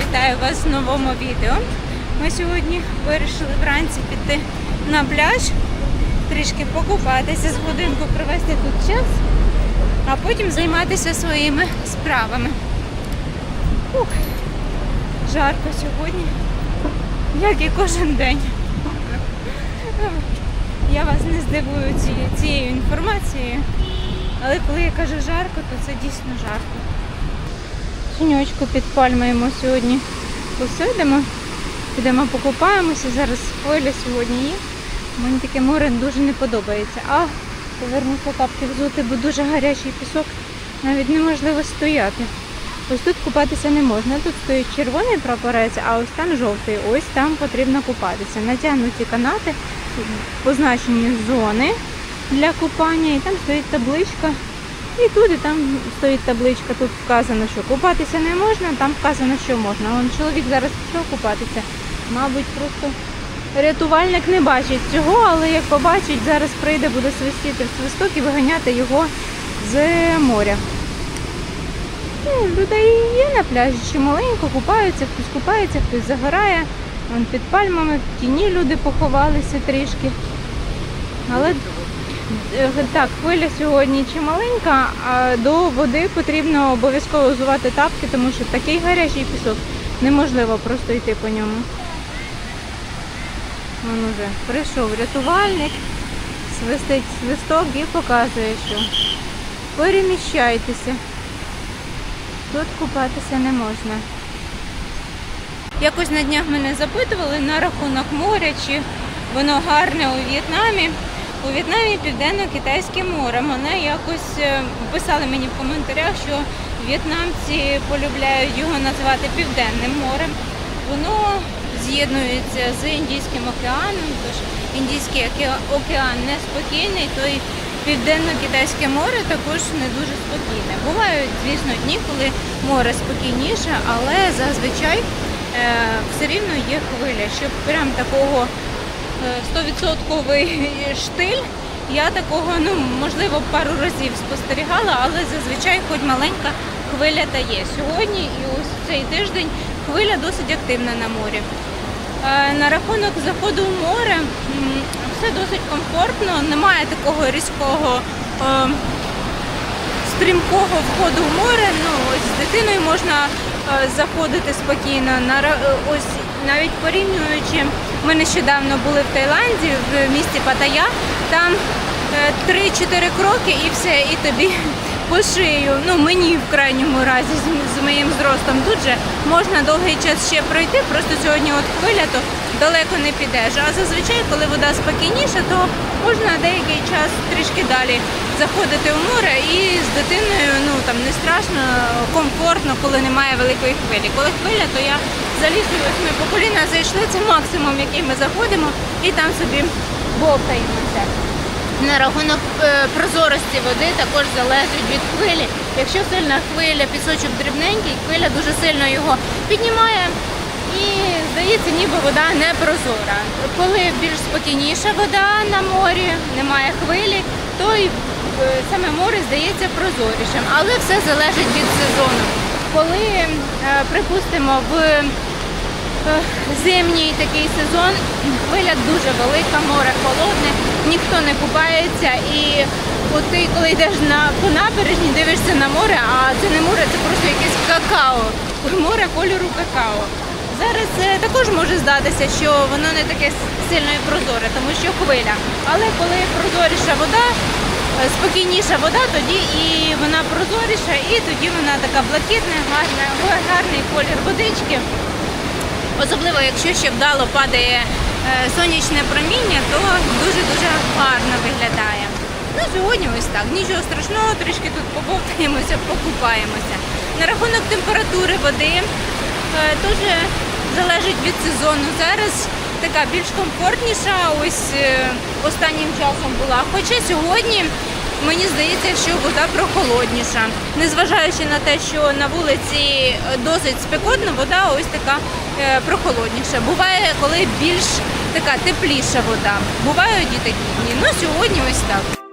Вітаю вас в новому відео. Ми сьогодні вирішили вранці піти на пляж, трішки покупатися з годинку, провести тут час, а потім займатися своїми справами. Ух, жарко сьогодні, як і кожен день. Я вас не здивую цією інформацією, але коли я кажу жарко, то це дійсно жарко. Синьочку під пальмою сьогодні посидимо, підемо покупаємося. Зараз хвиля сьогодні є. Мені таке море дуже не подобається. А повернуся тапки взути, бо дуже гарячий пісок, навіть неможливо стояти. Ось тут купатися не можна. Тут стоїть червоний прапорець, а ось там жовтий. Ось там потрібно купатися. Натягнуті канати, позначені зони для купання, і там стоїть табличка. І тут і там стоїть табличка, тут вказано, що купатися не можна, там вказано, що можна. Вон чоловік зараз пішов купатися. Мабуть, просто рятувальник не бачить цього, але як побачить, зараз прийде, буде свистіти в свисток і виганяти його з моря. Ну, людей є на пляжі, чималенько, купаються, хтось купається, хтось загорає. Вон під пальмами, в тіні люди поховалися трішки. Але Так, хвиля сьогодні чималенька, а до води потрібно обов'язково взувати тапки, тому що такий гарячий пісок неможливо просто йти по ньому. Вон уже прийшов рятувальник, свистить свисток і показує, що переміщайтеся. Тут купатися не можна. Якось на днях мене запитували на рахунок моря, чи воно гарне у В'єтнамі. У В'єтнамі південно-китайське море. Мене якось е, писали мені в коментарях, що в'єтнамці полюбляють його називати Південним морем. Воно з'єднується з Індійським океаном, тож Індійський океан неспокійний, то й Південно-Китайське море також не дуже спокійне. Бувають, звісно, дні, коли море спокійніше, але зазвичай е, все рівно є хвиля, щоб прям такого е, 100% штиль. Я такого, ну, можливо, пару разів спостерігала, але зазвичай хоч маленька хвиля та є. Сьогодні і ось цей тиждень хвиля досить активна на морі. Е, На рахунок заходу в море все досить комфортно, немає такого різкого е, стрімкого входу в море. Ну, ось з дитиною можна заходити спокійно. Ось навіть порівнюючи, ми нещодавно були в Таїланді, в місті Паттайя, там е, 3-4 кроки і все, і тобі по шию. Ну, мені в крайньому разі з моїм зростом. Тут же можна довгий час ще пройти, просто сьогодні от хвиля, то далеко не підеш. А зазвичай, коли вода спокійніша, то можна деякий час трішки далі заходити в море і з дитиною ну там не страшно, комфортно, коли немає великої хвилі. Коли хвиля, то я залізу, ось ми по коліна зайшли, це максимум, який ми заходимо, і там собі бовтаємося. На рахунок е, прозорості води також залежить від хвилі. Якщо сильна хвиля, пісочок дрібненький, хвиля дуже сильно його піднімає і здається, ніби вода не прозора. Коли більш спокійніша вода на морі, немає хвилі, то й е, саме море здається прозорішим. Але все залежить від сезону. Коли, е, припустимо, в Е, Зимній такий сезон, хвиля дуже велика, море холодне, ніхто не купається. І ти, коли йдеш на по набережні, дивишся на море, а це не море, це просто якесь какао. Море кольору какао. Зараз е, також може здатися, що воно не таке сильно і прозоре, тому що хвиля. Але коли прозоріша вода, спокійніша вода, тоді і вона прозоріша, і тоді вона така блакитна, гарна, гарний колір водички. Особливо, якщо ще вдало падає е, сонячне проміння, то дуже-дуже гарно виглядає. Ну, сьогодні ось так. Нічого страшного, трішки тут побовтаємося, покупаємося. На рахунок температури води е, теж залежить від сезону. Зараз така більш комфортніша, ось е, останнім часом була. Хоча сьогодні мені здається, що вода прохолодніша. Незважаючи на те, що на вулиці досить спекотно, вода ось така е, прохолодніша. Буває, коли більш така тепліша вода. Бувають і такі дні. Ну сьогодні ось так.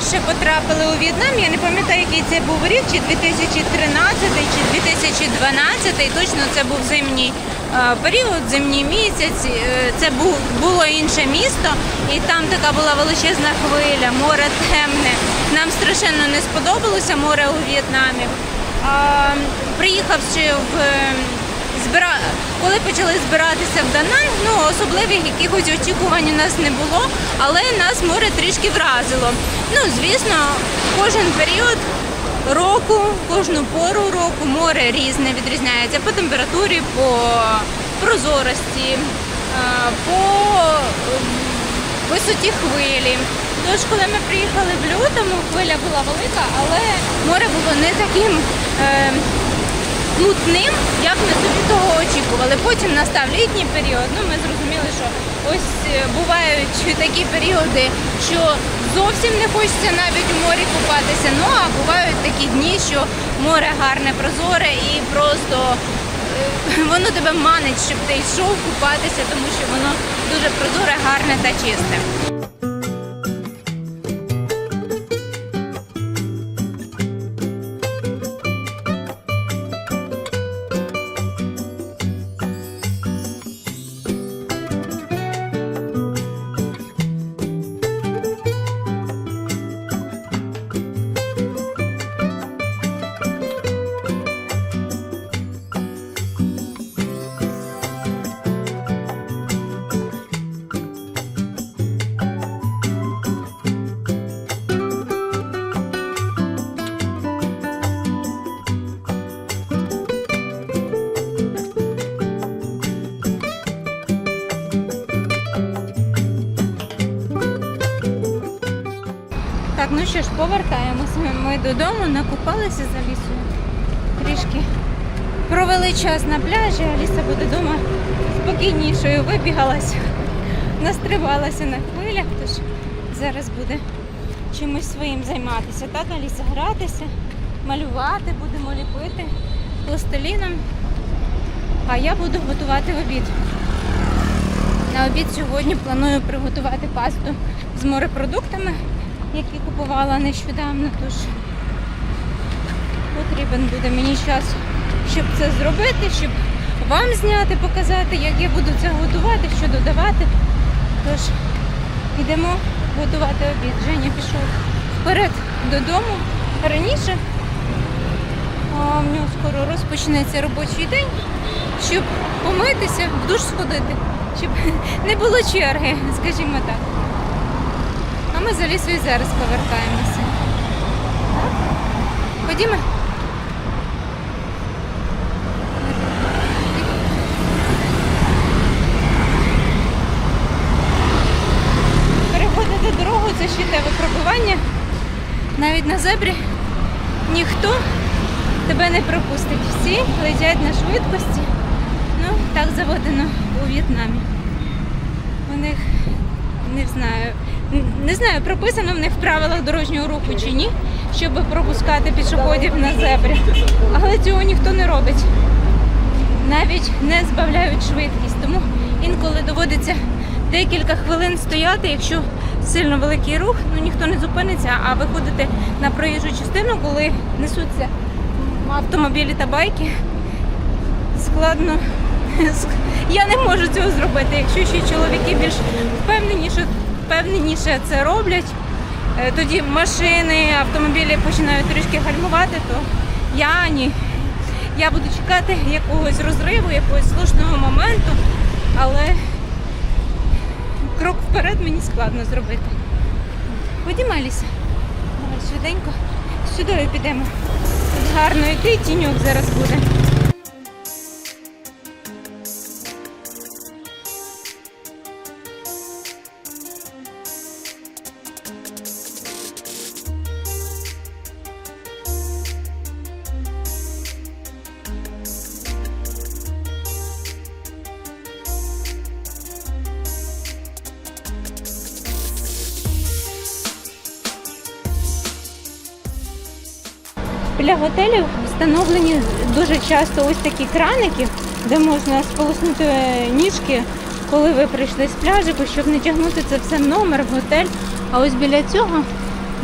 Вперше потрапили у В'єтнам, я не пам'ятаю, який це був рік, чи 2013, чи 2012, точно це був зимній е, період, зимній місяць. Е, Це було інше місто, і там така була величезна хвиля, море темне. Нам страшенно не сподобалося море у В'єтнамі. Приїхавши в збира... коли почали збиратися в Данан, ну особливих якихось очікувань у нас не було, але нас море трішки вразило. Ну, звісно, кожен період року, кожну пору року море різне відрізняється по температурі, по прозорості, е, по ем, висоті хвилі. Тож, коли ми приїхали в лютому, хвиля була велика, але море було не таким. Е, плутним, як ми собі того очікували. Потім настав літній період. Ну ми зрозуміли, що ось е, бувають такі періоди, що зовсім не хочеться навіть у морі купатися. Ну а бувають такі дні, що море гарне, прозоре і просто е, воно тебе манить, щоб ти йшов купатися, тому що воно дуже прозоре, гарне та чисте. Що ж, повертаємося ми додому, накупалися за лісою. Трішки провели час на пляжі, а Аліса буде вдома спокійнішою, вибігалася, настрибалася на хвилях, тож зараз буде чимось своїм займатися. Так, Аліса, гратися, малювати, будемо ліпити пластиліном. А я буду готувати обід. На обід сьогодні планую приготувати пасту з морепродуктами, які купувала нещодавно. Тож потрібен буде мені час, щоб це зробити, щоб вам зняти, показати, як я буду це готувати, що додавати. Тож йдемо готувати обід. Женя пішов вперед додому раніше. А в нього скоро розпочнеться робочий день, щоб помитися, в душ сходити, щоб не було черги, скажімо так. А ми за лісою зараз повертаємося. Ходімо. Переходити дорогу це ще те випробування. Навіть на зебрі ніхто тебе не пропустить. Всі летять на швидкості. Ну, так заведено у В'єтнамі. У них не знаю. Не знаю, прописано в них в правилах дорожнього руху чи ні, щоб пропускати пішоходів на зебрі. Але цього ніхто не робить. Навіть не збавляють швидкість. Тому інколи доводиться декілька хвилин стояти, якщо сильно великий рух, ну ніхто не зупиниться, а виходити на проїжджу частину, коли несуться автомобілі та байки, складно. Я не можу цього зробити. Якщо ще чоловіки більш впевненіше, впевненіше це роблять, е, тоді машини, автомобілі починають трішки гальмувати, то я ні. Я буду чекати якогось розриву, якогось слушного моменту, але крок вперед мені складно зробити. Ходімо, Аліса. Давай швиденько сюди підемо. Тут гарно йти, тіньок зараз буде. Біля готелів встановлені дуже часто ось такі краники, де можна сполоснути е, ніжки, коли ви прийшли з пляжику, щоб не тягнути це все в номер, в готель. А ось біля цього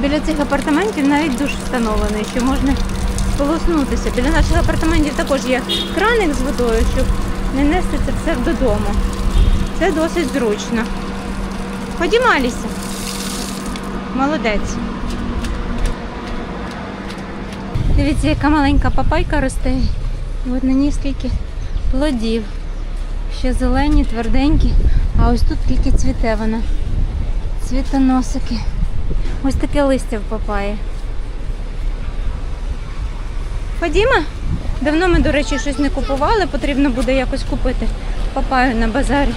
Біля цих апартаментів навіть душ встановлений, що можна сполоснутися. Біля наших апартаментів також є краник з водою, щоб не нести це все додому. Це досить зручно. Ходімо, Аліся. Молодець. Дивіться, яка маленька папайка росте. От на ній скільки плодів. Ще зелені, тверденькі. А ось тут тільки цвіте вона. Цвітоносики. Ось таке листя в папаї. Ходімо? Давно ми, до речі, щось не купували, потрібно буде якось купити папаю на базарі.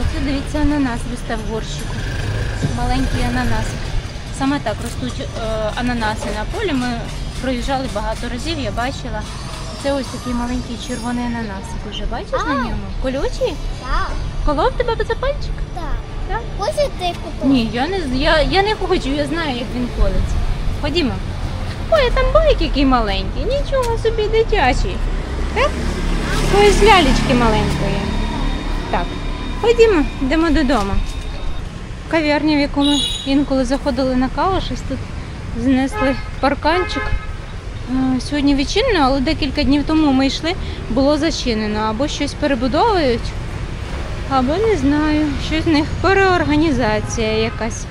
Оце дивіться, ананас росте в горщику. Маленький ананас. Саме так ростуть е, ананаси на полі. Ми проїжджали багато разів, я бачила. Це ось такий маленький червоний ананасик. Уже бачиш на ньому? Колючий? Так, Колов тебе за пальчик? так. Так. Хочеш ти купити? Ні, я не я, я не хочу, я знаю, як він колиться. Ходімо. Ой, там байк який маленький. Нічого собі дитячий. Так? Якоїсь лялечки маленької. Так. Ходімо, йдемо додому. Кав'ярня, в яку ми інколи заходили на каву, щось тут знесли парканчик. Е, Сьогодні відчинено, але декілька днів тому ми йшли, було зачинено. Або щось перебудовують, або не знаю, щось в них переорганізація якась.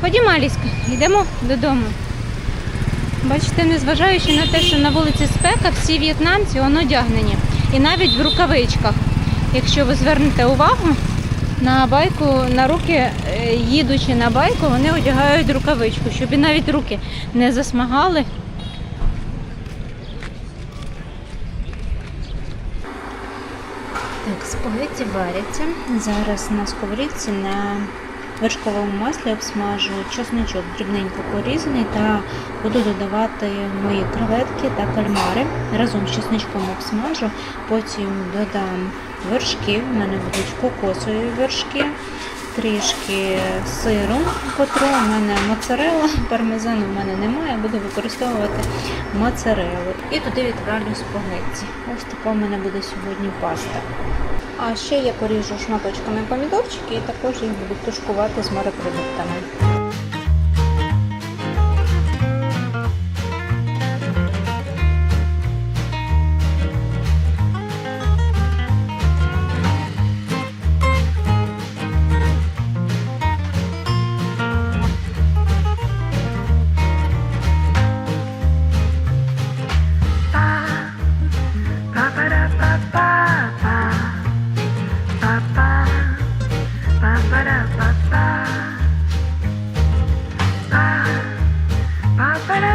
Ходімо, Аліска, йдемо додому. Бачите, незважаючи на те, що на вулиці спека, всі в'єтнамці одягнені. І навіть в рукавичках. Якщо ви звернете увагу, на байку, на руки, е, їдучи на байку, вони одягають рукавичку, щоб і навіть руки не засмагали. Так, спагетті варяться. Зараз на сковорідці на вершковому маслі обсмажую чесночок дрібненько порізаний та буду додавати мої креветки та кальмари. Разом з чесничком обсмажу, потім додам вершки, в мене будуть кокосові вершки, трішки сиру, котру у мене моцарелла, пармезану в мене немає, буду використовувати моцарелу. І туди відправлю спагетті. Ось така у мене буде сьогодні паста. А ще я поріжу шматочками помідорчики і також їх буду тушкувати з морепродуктами.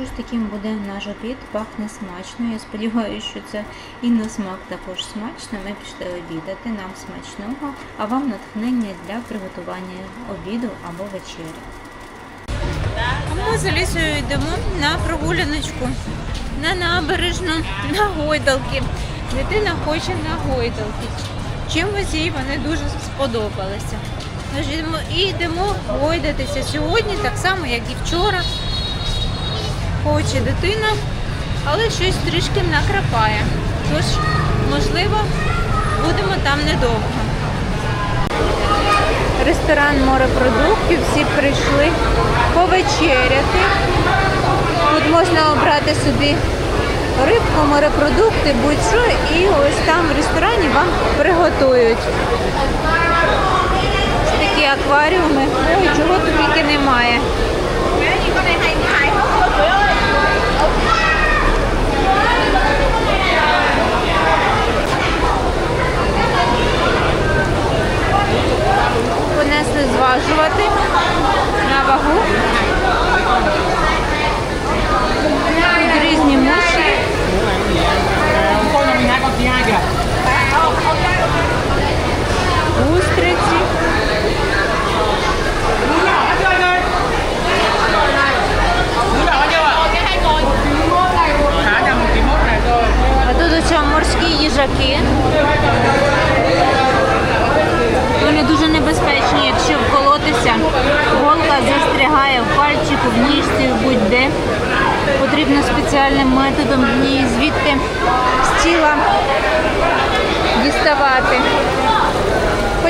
Що ж, таким буде наш обід, пахне смачно. Я сподіваюся, що це і на смак також смачно. Ми пішли обідати, нам смачного, а вам натхнення для приготування обіду або вечері. Ми з Алісою йдемо на прогуляночку, на набережну, на гойдалки. Дитина хоче на гойдалки. Чимось їй вони дуже сподобалися. І йдемо гойдатися сьогодні, так само, як і вчора хоче дитина, але щось трішки накрапає. Тож, можливо, будемо там недовго. Ресторан морепродуктів, всі прийшли повечеряти. Тут можна обрати собі рибку, морепродукти, будь-що, і ось там в ресторані вам приготують. Ось такі акваріуми. Ой, чого тут тільки немає.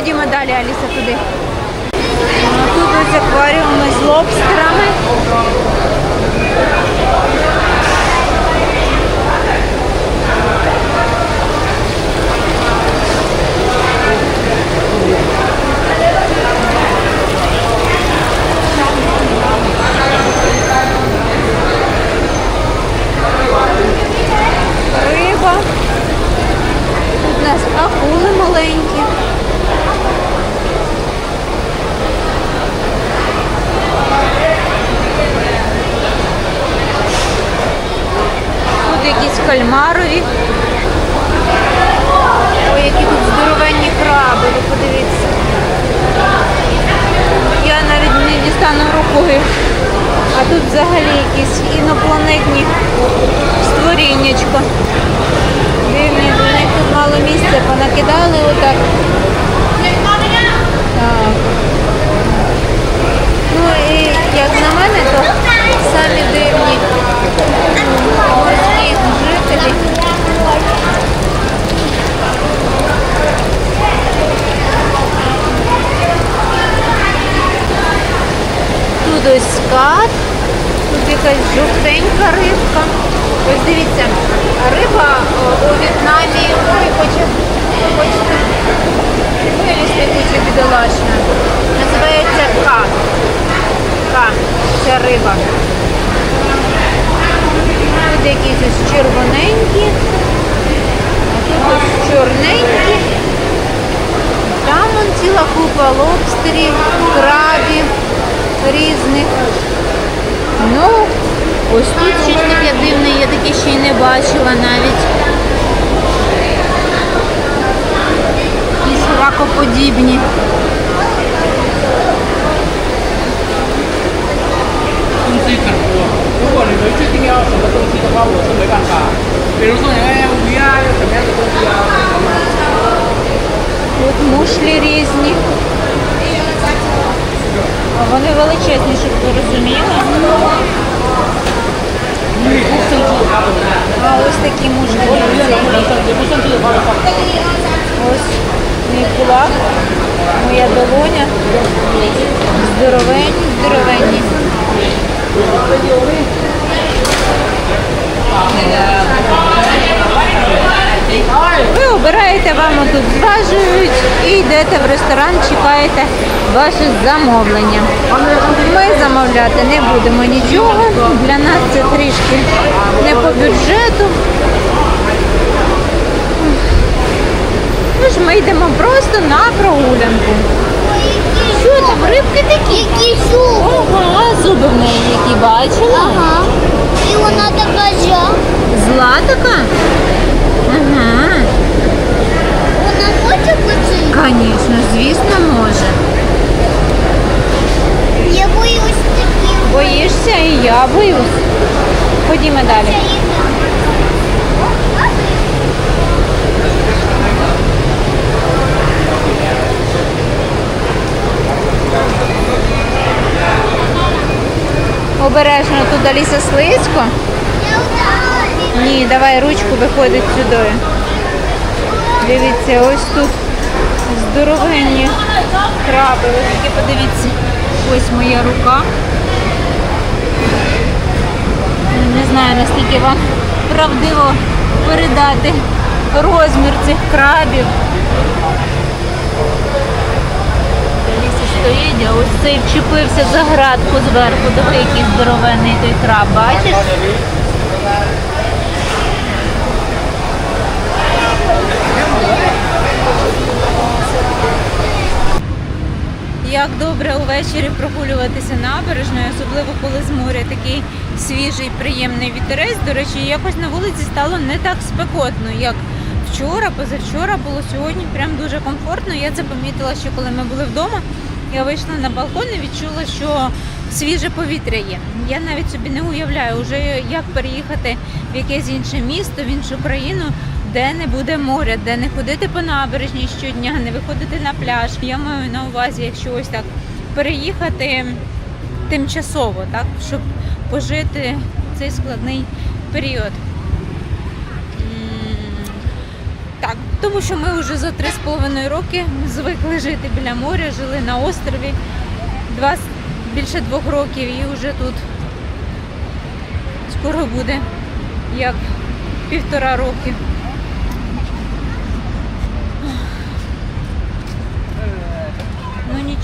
Ходімо далі, Аліса, туди. Тут ось акваріуми з лобстерами. риба. Тут у нас акули маленькі. Якісь кальмарові. Ой, які тут здоровенні краби, ви подивіться. Я навіть не дістану рукою. А тут взагалі якісь інопланетні величезні, щоб ви розуміли. А ось такі можливості. Ось мій кулак, моя долоня. Здоровенні, здоровенні. Ви обираєте, вам тут зважують і йдете в ресторан, чекаєте ваше замовлення. Ми замовляти не будемо нічого. Для нас це трішки не по бюджету. Ну ж ми йдемо просто на прогулянку. Що там, рибки такі? Які зуби. Ага, зуби в неї які бачила. Ага. І вона така жа. Зла така? Ага. Вона хоче бути. Звісно, звісно, може. Я боюсь таких. Боїшся і я боюсь. Ходімо далі. Обережно тут Аліса слизько. Ні, давай ручку виходить сюди. Дивіться, ось тут здоровенні краби. Ви тільки подивіться. Ось моя рука. Не знаю, наскільки вам правдиво передати розмір цих крабів. Стоїть, а ось цей вчепився за градку зверху, такий який здоровенний той краб, бачиш? Як добре увечері прогулюватися набережною, особливо коли з моря такий свіжий, приємний вітерець. До речі, якось на вулиці стало не так спекотно, як вчора, позавчора було сьогодні. Прям дуже комфортно. Я це помітила, що коли ми були вдома, я вийшла на балкон і відчула, що свіже повітря є. Я навіть собі не уявляю, вже як переїхати в якесь інше місто, в іншу країну, де не буде моря, де не ходити по набережній щодня, не виходити на пляж. Я маю на увазі, якщо ось так переїхати тимчасово, так, щоб пожити цей складний період. Так, тому що ми вже за три з половиною роки звикли жити біля моря, жили на острові два, більше двох років і вже тут скоро буде як півтора роки.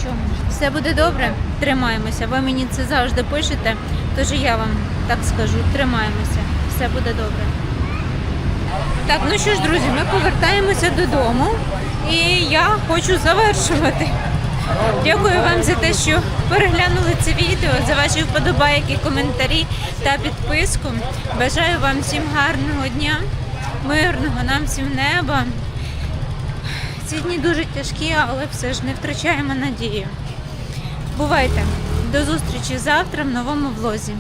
Нічого, все буде добре, тримаємося. Ви мені це завжди пишете, тож я вам так скажу, тримаємося, все буде добре. Так, ну що ж, друзі, ми повертаємося додому, і я хочу завершувати. Дякую вам за те, що переглянули це відео, за ваші вподобайки, коментарі та підписку. Бажаю вам всім гарного дня, мирного нам всім неба. Ці дні дуже тяжкі, але все ж не втрачаємо надію. Бувайте! До зустрічі завтра в новому влозі.